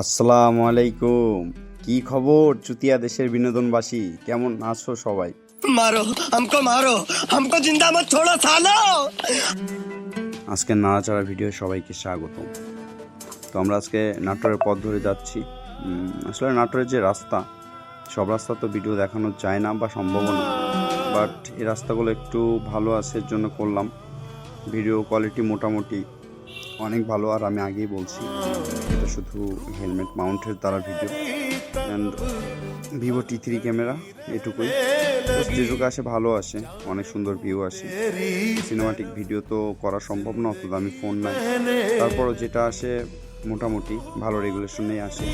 আসসালামু আলাইকুম। কি খবর চুতিয়া দেশের বিনোদনবাসী? কেমন আছো সবাই? মারো আমকো মারো আমকো জিন্দা মত ছোড়ো সালো আজকে নাড়াচাড়া ভিডিও সবাইকে স্বাগত তো আমরা আজকে নাটোরের পথ ধরে যাচ্ছি। আসলে নাটোরের যে রাস্তা সব রাস্তা তো ভিডিও দেখানো যায় না বা সম্ভব না। বাট এই রাস্তাগুলো একটু ভালো আছে জন্য করলাম। ভিডিও কোয়ালিটি মোটামুটি অনেক ভালো, আর আমি আগেই বলছি, এটা শুধু হেলমেট মাউন্টের দ্বারা video. And Vivo T three camera, এটুকুই। যেটুকু আসে, ভালো আসে, অনেক সুন্দর ভিউ আসে। সিনেমাটিক ভিডিও তো করা সম্ভব না, অত দামি ফোন নাই। তারপরও যেটা আসে মোটামুটি ভালো রেগুলেশনেই আসে।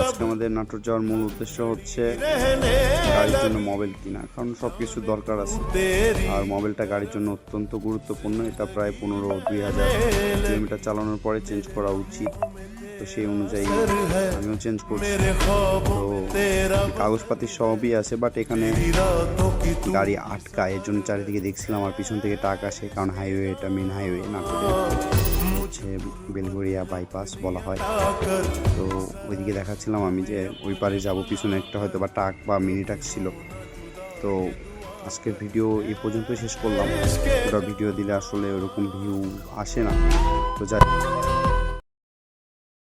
আজকে আমাদের নাটোর যাওয়ার মূল উদ্দেশ্য হচ্ছে গাড়ির জন্য মোবাইল কিনা, কারণ সব কিছু দরকার আছে। আর মোবাইলটা গাড়ির জন্য অত্যন্ত গুরুত্বপূর্ণ, এটা প্রায় পনেরো দুই হাজার কিলোমিটার চালানোর পরে চেঞ্জ করা উচিত। তো সেই অনুযায়ী আমিও চেঞ্জ করছি। তো কাগজপাতি সবই আছে বাট এখানে গাড়ি আটকায়। এর জন্য চারিদিকে দেখছিলাম আর পিছন থেকে টাক আসে, কারণ হাইওয়ে এটা মেন হাইওয়ে নাটোরে হচ্ছে বাইপাস বলা হয়। তো ওইদিকে দেখাচ্ছিলাম আমি যে ওই পারে যাব, পিছনে একটা হয়তো বা টাক বা মিনি টাক ছিল। তো আজকের ভিডিও এই পর্যন্ত শেষ করলাম। ওটা ভিডিও দিলে আসলে ওরকম ভিউ আসে না। তো যাই